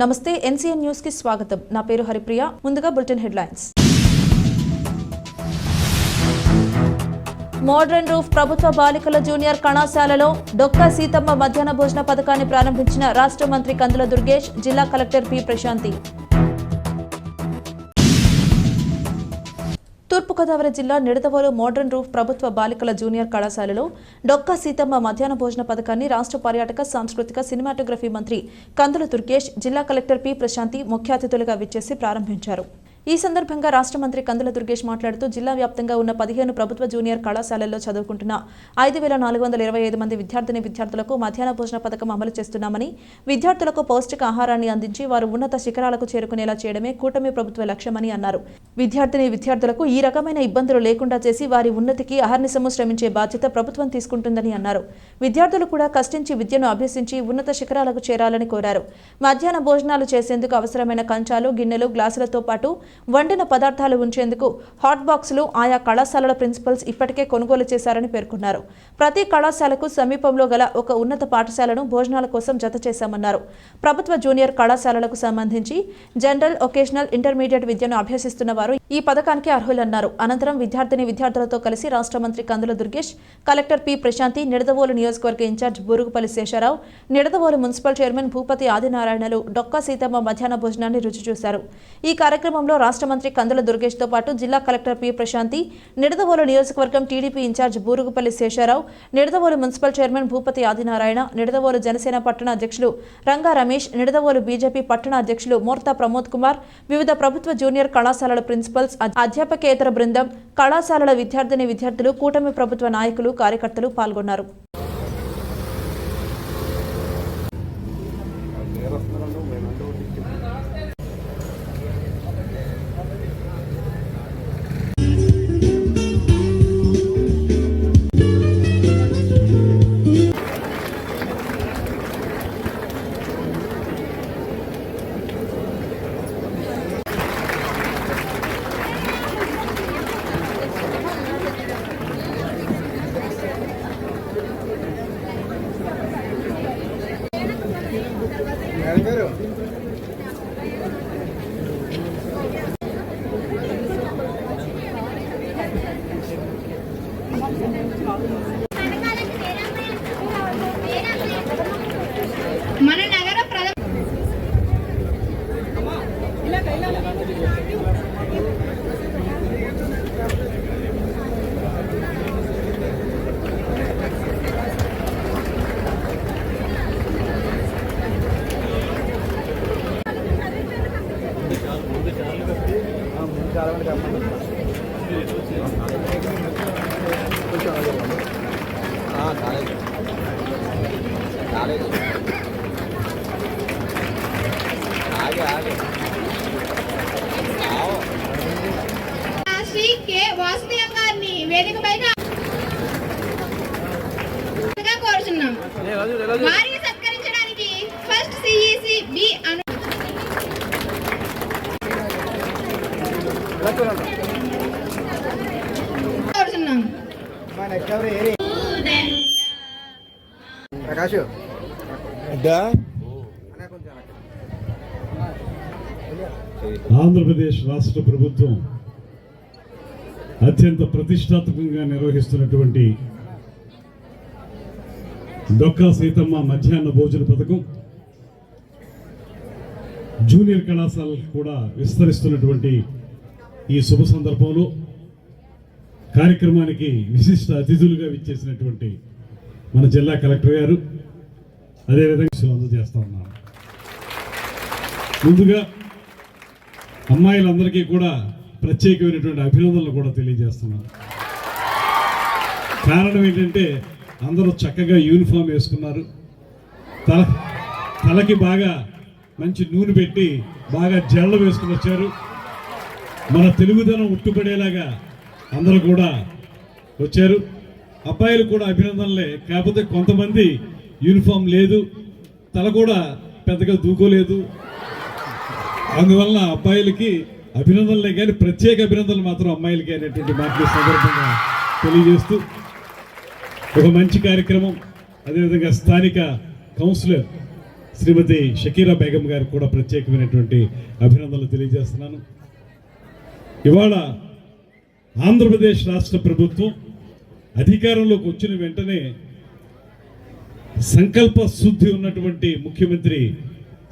నమస్తే ఎన్సీఎన్ న్యూస్కి స్వాగతం. నా పేరు హరిప్రియ. ముందుగా బులెటిన్ హెడ్లైన్స్. మోడ్రన్ రూఫ్ ప్రభుత్వ బాలికల జూనియర్ కళాశాలలో డొక్కా సీతమ్మ మధ్యాహ్న భోజన పథకాన్ని ప్రారంభించిన రాష్ట్ర మంత్రి కందుల దుర్గేష్ జిల్లా కలెక్టర్ పి ప్రశాంతి. తూర్పుగోదావరి జిల్లా నిడదవోలు మోడర్న్ రూఫ్ ప్రభుత్వ బాలికల జూనియర్ కళాశాలలో డొక్కా సీతమ్మ మధ్యాహ్న భోజన పథకాన్ని రాష్ట్ర పర్యాటక సాంస్కృతిక సినిమాటోగ్రఫీ మంత్రి కందుల దుర్గేష్ జిల్లా కలెక్టర్ పి ప్రశాంతి ముఖ్య అతిథులుగా విచ్చేసి ప్రారంభించారు. ఈ సందర్భంగా రాష్ట్ర మంత్రి కందుల దుర్గేష్ మాట్లాడుతూ జిల్లా వ్యాప్తంగా ఉన్న పదిహేను ప్రభుత్వ జూనియర్ కళాశాలల్లో చదువుకుంటున్న ఐదు వేల నాలుగు వందల ఇరవై ఐదు మంది విద్యార్థిని విద్యార్థులకు మధ్యాహ్న భోజన పథకం అమలు చేస్తున్నామని విద్యార్థులకు పౌష్టిక ఆహారాన్ని అందించి వారు ఉన్నత శిఖరాలకు చేరుకునేలా చేయడమే కూటమి ప్రభుత్వ లక్ష్యమని అన్నారు. విద్యార్థిని విద్యార్థులకు ఈ రకమైన ఇబ్బందులు లేకుండా చేసి వారి ఉన్నతికి అహర్నిశము శ్రమించే బాధ్యత ప్రభుత్వం తీసుకుంటుందని అన్నారు. విద్యార్థులు కూడా కష్టించి విద్యను అభ్యసించి ఉన్నత శిఖరాలకు చేరాలని కోరారు. మధ్యాహ్న భోజనాలు చేసేందుకు అవసరమైన కంచాలు గిన్నెలు గ్లాసులతో పాటు వండిన పదార్థాలు ఉంచేందుకు హాట్ బాక్సులు ఆయా కళాశాలల ప్రిన్సిపల్స్ ఇప్పటికే కొనుగోలు చేశారని పేర్కొన్నారు. ప్రతి కళాశాలకు సమీపంలో గల ఒక ఉన్నత పాఠశాలను భోజనాల కోసం జత చేశామన్నారు. ప్రభుత్వ జూనియర్ కళాశాలలకు సంబంధించి జనరల్ ఒకేషనల్ ఇంటర్మీడియట్ విద్యను అభ్యసిస్తున్న వారు ఈ పథకానికి అర్హులన్నారు. అనంతరం విద్యార్థిని విద్యార్థులతో కలిసి రాష్ట్ర మంత్రి కందుల దుర్గేష్ కలెక్టర్ పి ప్రశాంతి నిడదవోలు నియోజకవర్గ incharge Burugupalli Sesharao Nidadavolu municipal chairman Bhupathi ఆదినారాయణలు Dokka Seethamma మధ్యాహ్న భోజనాన్ని రుచి చూశారు. ఈ కార్యక్రమంలో రాష్ట్ర మంత్రి కందుల దుర్గేష్తో పాటు జిల్లా కలెక్టర్ పి ప్రశాంతి నిడదవోలు నియోజకవర్గం TDP incharge Burugupalli Sesharao Nidadavolu municipal chairman Bhupathi Adinarayana Nidadavolu Janasena పట్టణ అధ్యక్షులు రంగా రమేష్ నిడదవోలు బీజేపీ పట్టణ అధ్యక్షులు మోర్తా ప్రమోద్ కుమార్ వివిధ ప్రభుత్వ జూనియర్ కళాశాలల ప్రిన్సిపల్స్ అధ్యాపకేతర బృందం కళాశాలల విద్యార్థిని విద్యార్థులు కూటమి ప్రభుత్వ నాయకులు కార్యకర్తలు పాల్గొన్నారు. ഞാനും വരും. వారిని సత్కరించడానికి ఫస్ట్ సిఈసి బి అను కోరుచున్నాం. ప్రకాష్ ఆంధ్రప్రదేశ్ రాష్ట్ర ప్రభుత్వం అత్యంత ప్రతిష్టాత్మకంగా నిర్వహిస్తున్నటువంటి డొక్కా సీతమ్మ మధ్యాహ్న భోజన పథకం. జూనియర్ కళాశాలకు కూడా విస్తరిస్తున్నటువంటి ఈ శుభ సందర్భంలో కార్యక్రమానికి విశిష్ట అతిథులుగా విచ్చేసినటువంటి మన జిల్లా కలెక్టర్ గారు అదేవిధంగా అందజేస్తా ఉన్నాను. ముందుగా అమ్మాయిలందరికీ కూడా ప్రత్యేకమైనటువంటి అభినందనలు కూడా తెలియజేస్తున్నాను. కారణం ఏంటంటే అందరూ చక్కగా యూనిఫామ్ వేసుకున్నారు. తల తలకి బాగా మంచి నూనె పెట్టి బాగా జల్లు వేసుకుని వచ్చారు. మన తెలుగుదనం ఉట్టుపడేలాగా అందరూ కూడా వచ్చారు. అబ్బాయిలు కూడా అభినందనలే కాకపోతే కొంతమంది యూనిఫామ్ లేదు తల కూడా పెద్దగా దూకోలేదు. అందువలన అబ్బాయిలకి అభినందనలే కానీ ప్రత్యేక అభినందనలు మాత్రం అమ్మాయిలకి అనేటువంటి మాటలు సందర్భంగా తెలియజేస్తూ ఒక మంచి కార్యక్రమం. అదేవిధంగా స్థానిక కౌన్సిలర్ శ్రీమతి షకీరా బేగం గారికి కూడా ప్రత్యేకమైనటువంటి అభినందనలు తెలియజేస్తున్నాను. ఇవాళ ఆంధ్రప్రదేశ్ రాష్ట్ర ప్రభుత్వం అధికారంలోకి వచ్చిన వెంటనే సంకల్ప శుద్ధి ఉన్నటువంటి ముఖ్యమంత్రి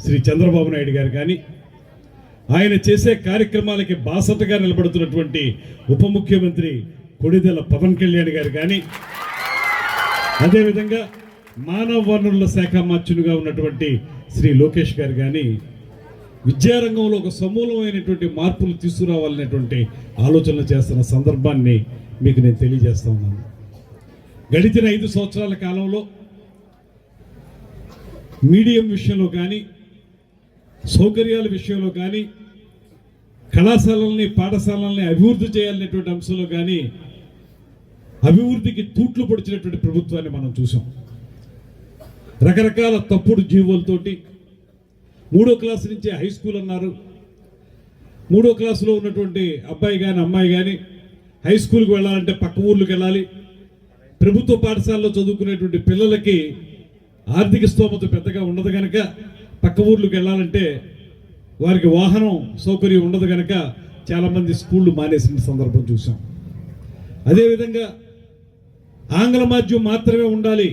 శ్రీ చంద్రబాబు నాయుడు గారు కానీ ఆయన చేసే కార్యక్రమాలకి బాసటగా నిలబడుతున్నటువంటి ఉప ముఖ్యమంత్రి కొడిదెల పవన్ కళ్యాణ్ గారు కానీ అదేవిధంగా మానవ వనరుల శాఖ మార్చునుగా ఉన్నటువంటి శ్రీ లోకేష్ గారు కానీ విద్యారంగంలో ఒక సమూలమైనటువంటి మార్పులు తీసుకురావాలనేటువంటి ఆలోచనలు చేస్తున్న సందర్భాన్ని మీకు నేను తెలియజేస్తా ఉన్నాను. గడిచిన ఐదు సంవత్సరాల కాలంలో మీడియం విషయంలో కానీ సౌకర్యాల విషయంలో కానీ కళాశాలల్ని పాఠశాలల్ని అభివృద్ధి చేయాలనేటువంటి అంశంలో కానీ అభివృద్ధికి తూట్లు పొడిచినటువంటి ప్రభుత్వాన్ని మనం చూసాం. రకరకాల తప్పుడు జీవోలతోటి మూడో క్లాస్ నుంచి హై స్కూల్ అన్నారు. మూడో క్లాసులో ఉన్నటువంటి అబ్బాయి కానీ అమ్మాయి కానీ హై స్కూల్కి వెళ్ళాలంటే పక్క ఊర్లకు వెళ్ళాలి. ప్రభుత్వ పాఠశాలలో చదువుకునేటువంటి పిల్లలకి ఆర్థిక స్తోమత పెద్దగా ఉండదు కనుక పక్క ఊర్లకు వెళ్ళాలంటే వారికి వాహనం సౌకర్యం ఉండదు కనుక చాలామంది స్కూళ్ళు మానేసిన సందర్భం చూసాం. అదేవిధంగా ఆంగ్ల మాధ్యం మాత్రమే ఉండాలి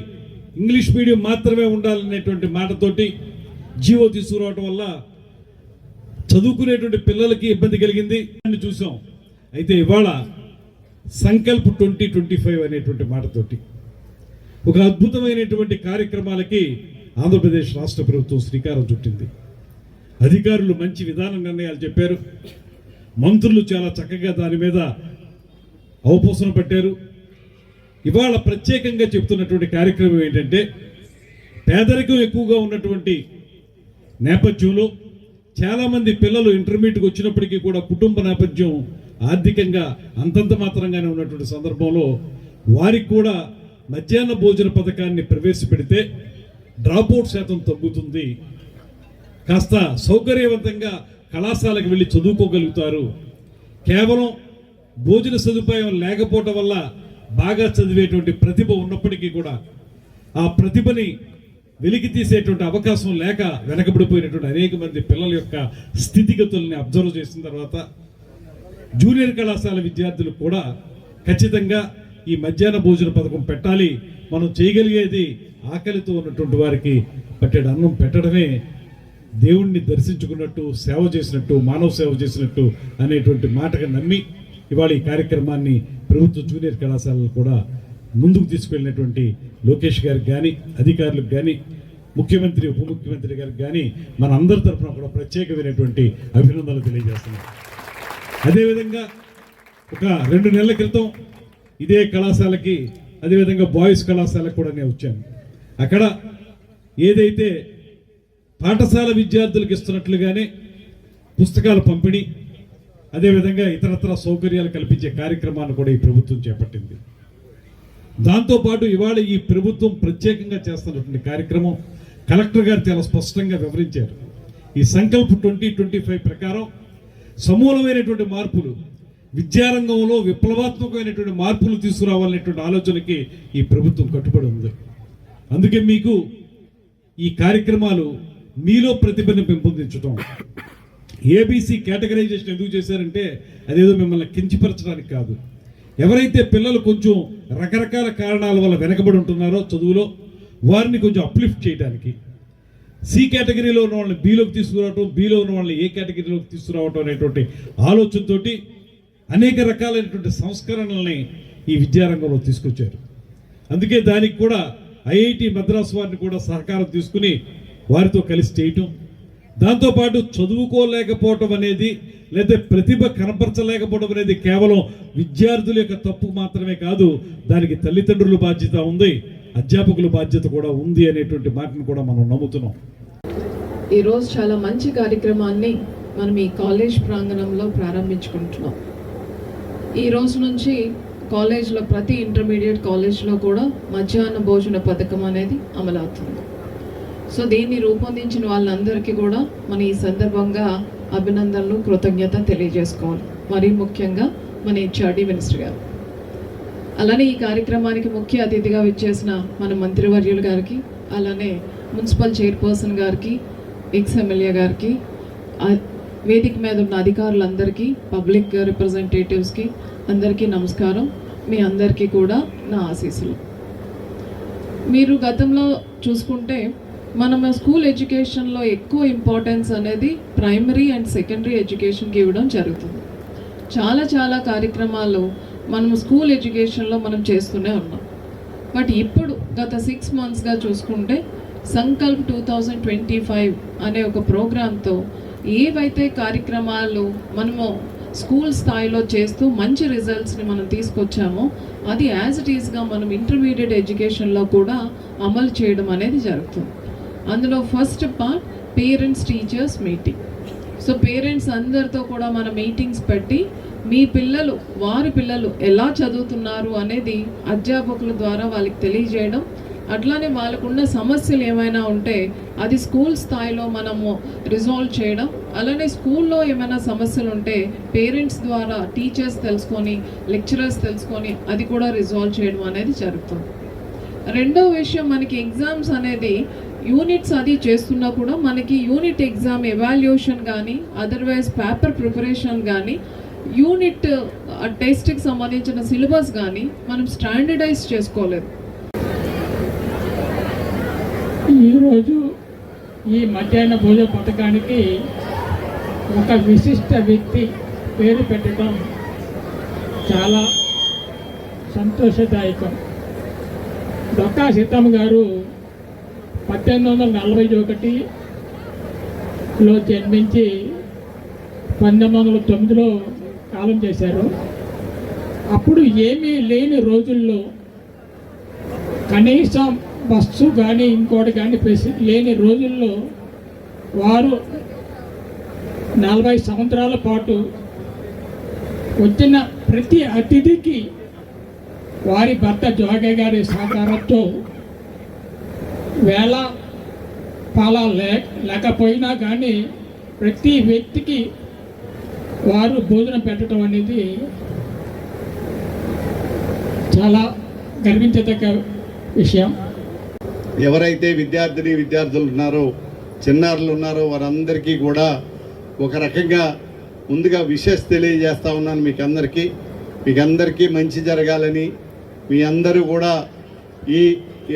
ఇంగ్లీష్ మీడియం మాత్రమే ఉండాలనేటువంటి మాటతోటి జీవో తీసుకురావటం వల్ల చదువుకునేటువంటి పిల్లలకి ఇబ్బంది కలిగింది అని చూసాం. అయితే ఇవాళ సంకల్ప్ ట్వంటీ ట్వంటీ ఫైవ్ అనేటువంటి మాటతోటి ఒక అద్భుతమైనటువంటి కార్యక్రమాలకి ఆంధ్రప్రదేశ్ రాష్ట్ర ప్రభుత్వం శ్రీకారం చుట్టింది. అధికారులు మంచి విధాన నిర్ణయాలు చెప్పారు. మంత్రులు చాలా చక్కగా దాని మీద అవపోసన పట్టారు. ఇవాళ ప్రత్యేకంగా చెప్తున్నటువంటి కార్యక్రమం ఏంటంటే పేదరికం ఎక్కువగా ఉన్నటువంటి నేపథ్యంలో చాలామంది పిల్లలు ఇంటర్మీడియట్కి వచ్చినప్పటికీ కూడా కుటుంబ నేపథ్యం ఆర్థికంగా అంతంత మాత్రంగానే ఉన్నటువంటి సందర్భంలో వారికి కూడా మధ్యాహ్న భోజన పథకాన్ని ప్రవేశపెడితే డ్రాప్అవుట్ శాతం తగ్గుతుంది. కాస్త సౌకర్యవంతంగా కళాశాలకు వెళ్ళి చదువుకోగలుగుతారు. కేవలం భోజన సదుపాయం లేకపోవటం వల్ల బాగా చదివేటువంటి ప్రతిభ ఉన్నప్పటికీ కూడా ఆ ప్రతిభని వెలికి తీసేటువంటి అవకాశం లేక వెనకబడిపోయినటువంటి అనేక మంది పిల్లల యొక్క స్థితిగతుల్ని అబ్జర్వ్ చేసిన తర్వాత జూనియర్ కళాశాల విద్యార్థులు కూడా ఖచ్చితంగా ఈ మధ్యాహ్న భోజన పథకం పెట్టాలి. మనం చేయగలిగేది ఆకలితో ఉన్నటువంటి వారికి పట్టెడు అన్నం పెట్టడమే. దేవుణ్ణి దర్శించుకున్నట్టు సేవ చేసినట్టు మానవ సేవ చేసినట్టు అనేటువంటి మాటగా నమ్మి ఇవాళ ఈ కార్యక్రమాన్ని ప్రభుత్వ జూనియర్ కళాశాలలు కూడా ముందుకు తీసుకెళ్ళినటువంటి లోకేష్ గారికి కానీ అధికారులకు కానీ ముఖ్యమంత్రి ఉప ముఖ్యమంత్రి గారికి కానీ మన అందరి తరఫున కూడా ప్రత్యేకమైనటువంటి అభినందనలు తెలియజేస్తున్నాం. అదేవిధంగా ఒక రెండు నెలల క్రితం ఇదే కళాశాలకి అదేవిధంగా బాయ్స్ కళాశాలకు కూడా నేను వచ్చాను. అక్కడ ఏదైతే పాఠశాల విద్యార్థులకు ఇస్తున్నట్లుగానే పుస్తకాల పంపిణీ అదేవిధంగా ఇతరత్ర సౌకర్యాలు కల్పించే కార్యక్రమాన్ని కూడా ఈ ప్రభుత్వం చేపట్టింది. దాంతోపాటు ఇవాళ ఈ ప్రభుత్వం ప్రత్యేకంగా చేస్తున్నటువంటి కార్యక్రమం కలెక్టర్ గారు చాలా స్పష్టంగా వివరించారు. ఈ సంకల్ప్ ట్వంటీ ట్వంటీ ఫైవ్ ప్రకారం సమూలమైనటువంటి మార్పులు విద్యారంగంలో విప్లవాత్మకమైనటువంటి మార్పులు తీసుకురావాలనేటువంటి ఆలోచనకి ఈ ప్రభుత్వం కట్టుబడి ఉంది. అందుకే మీకు ఈ కార్యక్రమాలు మీలో ప్రతిభను పెంపొందించడం ఏబీసీ కేటగరైజేషన్ ఎందుకు చేశారంటే అదేదో మిమ్మల్ని కించపరచడానికి కాదు. ఎవరైతే పిల్లలు కొంచెం రకరకాల కారణాల వల్ల వెనకబడి ఉంటున్నారో చదువులో వారిని కొంచెం అప్లిఫ్ట్ చేయడానికి. సి కేటగిరీలో ఉన్న వాళ్ళని బీలోకి తీసుకురావటం బీలో ఉన్న వాళ్ళని ఏ కేటగిరీలోకి తీసుకురావటం అనేటువంటి ఆలోచనతో అనేక రకాలైనటువంటి సంస్కరణల్ని ఈ విద్యారంగంలో తీసుకొచ్చారు. అందుకే దానికి కూడా ఐఐటి మద్రాసు వారిని కూడా సహకారం తీసుకుని వారితో కలిసి చేయటం దాంతోపాటు చదువుకోలేకపోవటం అనేది లేదా ప్రతిభ కనపరచలేకపోవడం అనేది కేవలం విద్యార్థుల యొక్క తప్పు మాత్రమే కాదు దానికి తల్లిదండ్రుల బాధ్యత ఉంది అధ్యాపకుల బాధ్యత కూడా ఉంది అనేటువంటి మాటను కూడా మనం నమ్ముతున్నాం. ఈరోజు చాలా మంచి కార్యక్రమాన్ని మనం ఈ కాలేజ్ ప్రాంగణంలో ప్రారంభించుకుంటున్నాం. ఈ రోజు నుంచి కాలేజ్లో ప్రతి ఇంటర్మీడియట్ కాలేజ్లో కూడా మధ్యాహ్న భోజన పథకం అనేది అమలవుతుంది. సో దీన్ని రూపొందించిన వాళ్ళందరికీ కూడా మన ఈ సందర్భంగా అభినందనలు కృతజ్ఞత తెలియజేసుకోవాలి. మరీ ముఖ్యంగా మన హెచ్ఆర్డి మినిస్టర్ గారు. అలానే ఈ కార్యక్రమానికి ముఖ్య అతిథిగా విచ్చేసిన మన మంత్రివర్యులు గారికి అలానే మున్సిపల్ చైర్పర్సన్ గారికి ఎక్స్ ఎమ్మెల్యే గారికి వేదిక మీద ఉన్న అధికారులందరికీ పబ్లిక్ రిప్రజెంటేటివ్స్కి అందరికీ నమస్కారం. మీ అందరికీ కూడా నా ఆశీస్సులు. మీరు గతంలో చూసుకుంటే మనం స్కూల్ ఎడ్యుకేషన్లో ఎక్కువ ఇంపార్టెన్స్ అనేది ప్రైమరీ అండ్ సెకండరీ ఎడ్యుకేషన్కి ఇవ్వడం జరుగుతుంది. చాలా చాలా కార్యక్రమాలు మనం స్కూల్ ఎడ్యుకేషన్లో మనం చేస్తూనే ఉన్నాం. బట్ ఇప్పుడు గత సిక్స్ మంత్స్గా చూసుకుంటే Sankalp two thousand twenty five అనే ఒక ప్రోగ్రాంతో ఏవైతే కార్యక్రమాలు మనము స్కూల్ స్థాయిలో చేస్తూ మంచి రిజల్ట్స్ని మనం తీసుకొచ్చామో అది యాజ్ ఇట్ ఈస్గా మనం ఇంటర్మీడియట్ ఎడ్యుకేషన్లో కూడా అమలు చేయడం అనేది జరుగుతుంది. అందులో first part parents teachers meeting so parents అందరితో కూడా మన మీటింగ్స్ పెట్టి మీ పిల్లలు వారి పిల్లలు ఎలా చదువుతున్నారు? అనేది అధ్యాపకుల ద్వారా వాళ్ళకి తెలియజేయడం. అట్లానే వాళ్ళకున్న సమస్యలు ఏమైనా ఉంటే అది స్కూల్ స్థాయిలో మనము రిజాల్వ్ చేయడం. అలానే స్కూల్లో ఏమైనా సమస్యలు ఉంటే పేరెంట్స్ ద్వారా టీచర్స్ తెలుసుకొని లెక్చరర్స్ తెలుసుకొని అది కూడా రిజాల్వ్ చేయడం అనేది జరుగుతుంది. రెండో విషయం మనకి ఎగ్జామ్స్ అనేది యూనిట్స్ అది చేస్తున్నా కూడా మనకి యూనిట్ ఎగ్జామ్ ఎవాల్యుయేషన్ కానీ అదర్వైజ్ పేపర్ ప్రిపరేషన్ కానీ యూనిట్ టెస్ట్కి సంబంధించిన సిలబస్ కానీ మనం స్టాండర్డైజ్ చేసుకోలేదు. ఈరోజు ఈ మధ్యాహ్న భోజన పథకానికి ఒక విశిష్ట వ్యక్తి పేరు పెట్టడం చాలా సంతోషదాయకం. డొక్కా సీతమ్మ గారు పద్దెనిమిది వందల నలభై ఒకటిలో జన్మించి పంతొమ్మిది వందల తొమ్మిదిలో కాలం చేశారు. అప్పుడు ఏమీ లేని రోజుల్లో కనీసం బస్సు కానీ ఇంకోటి కానీ ఫెసిలిటీ లేని రోజుల్లో వారు నలభై సంవత్సరాల పాటు వచ్చిన ప్రతి అతిథికి వారి భర్త జోగే గారి సహకారంతో వేళ పాల లే లేకపోయినా కానీ ప్రతి వ్యక్తికి వారు భోజనం పెట్టడం అనేది చాలా గర్వించదగ్గ విషయం. ఎవరైతే విద్యార్థిని విద్యార్థులు ఉన్నారో చిన్నారులు ఉన్నారో వారందరికీ కూడా ఒక రకంగా ముందుగా విషెస్ తెలియజేస్తా ఉన్నాను మీకు అందరికీ మీకు అందరికీ మంచి జరగాలని మీ అందరూ కూడా ఈ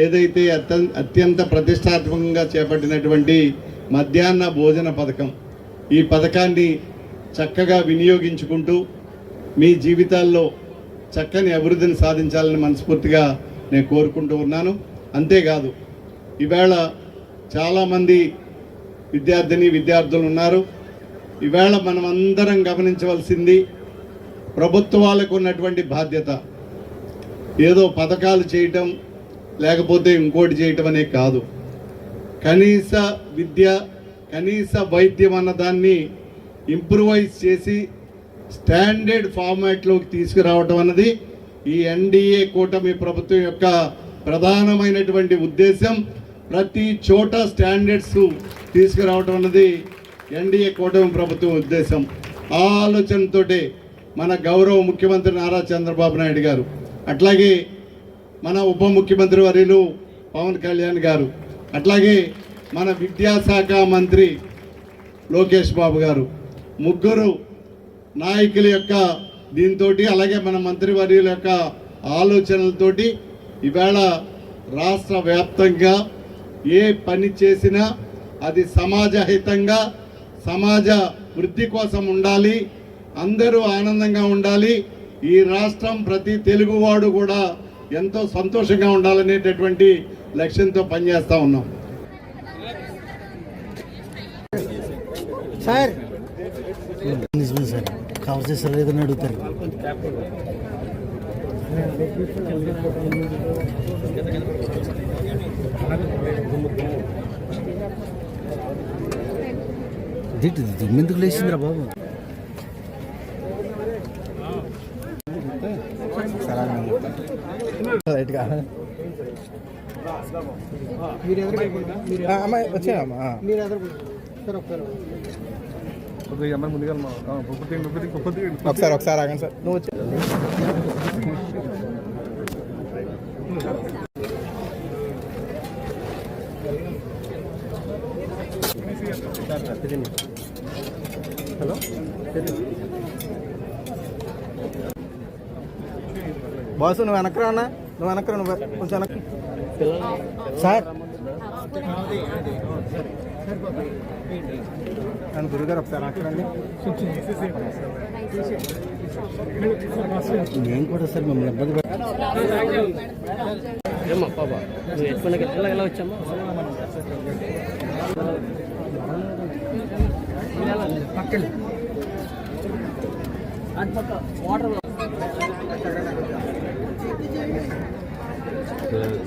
ఏదైతే అత్య అత్యంత ప్రతిష్టాత్మకంగా చేపట్టినటువంటి మధ్యాహ్న భోజన పథకం ఈ పథకాన్ని చక్కగా వినియోగించుకుంటూ మీ జీవితాల్లో చక్కని అభివృద్ధిని సాధించాలని మనస్ఫూర్తిగా నేను కోరుకుంటూ ఉన్నాను. అంతేకాదు ఈవేళ చాలామంది విద్యార్థిని విద్యార్థులు ఉన్నారు. ఈవేళ మనం అందరం గమనించవలసింది ప్రభుత్వాలకు ఉన్నటువంటి బాధ్యత. ఏదో పథకాలు చేయటం లేకపోతే ఇంకోటి చేయటం అనే కాదు. కనీస విద్య కనీస వైద్యం అన్న దాన్ని ఇంప్రూవైజ్ చేసి స్టాండర్డ్ ఫార్మాట్లోకి తీసుకురావటం అన్నది ఈ ఎన్డీఏ కూటమి ప్రభుత్వం యొక్క ప్రధానమైనటువంటి ఉద్దేశం. ప్రతి చోట స్టాండర్డ్స్ తీసుకురావటం అన్నది ఎన్డీఏ కూటమి ప్రభుత్వం ఉద్దేశం. ఆ ఆలోచనతోటే మన గౌరవ ముఖ్యమంత్రి నారా చంద్రబాబు నాయుడు గారు అట్లాగే మన ఉప ముఖ్యమంత్రి వర్యులు పవన్ కళ్యాణ్ గారు అట్లాగే మన విద్యాశాఖ మంత్రి లోకేష్ బాబు గారు ముగ్గురు నాయకుల యొక్క దీంతో అలాగే మన మంత్రివర్యుల యొక్క ఆలోచనలతోటి ఈవేళ రాష్ట్ర వ్యాప్తంగా ఏ పని చేసినా అది సమాజహితంగా సమాజ వృద్ధి కోసం ఉండాలి అందరూ ఆనందంగా ఉండాలి. ఈ రాష్ట్రం ప్రతి తెలుగువాడు కూడా ఎంతో సంతోషంగా ఉండాలనేటటువంటి లక్ష్యంతో పనిచేస్తూ ఉన్నాం. నిజమే సార్. కవర్ చేస్తారు లేదని అడుగుతారు. దిట్టు దిమ్మెందుకు లేచిందిరా బాబు? రైట్గా అమ్మాయి వచ్చాయమ్మా ఒకసారి ఒకసారి ఆగండి సార్. నువ్వు వచ్చి. బాసు నువ్వు వెనకరా అన్న. నువ్వు వెనకరా నువ్వు కొంచెం వెనక్కి. సార్. నన్ను గురుగారు ఒకసారి వెనకరండి నేను కూడా సార్ మిమ్మల్ని ఇబ్బంది ఏమ్మా పాపా నువ్వు ఎత్తుకున్న ఇలా ఎలా వచ్చామా? పక్కన అటు పక్క వాటర్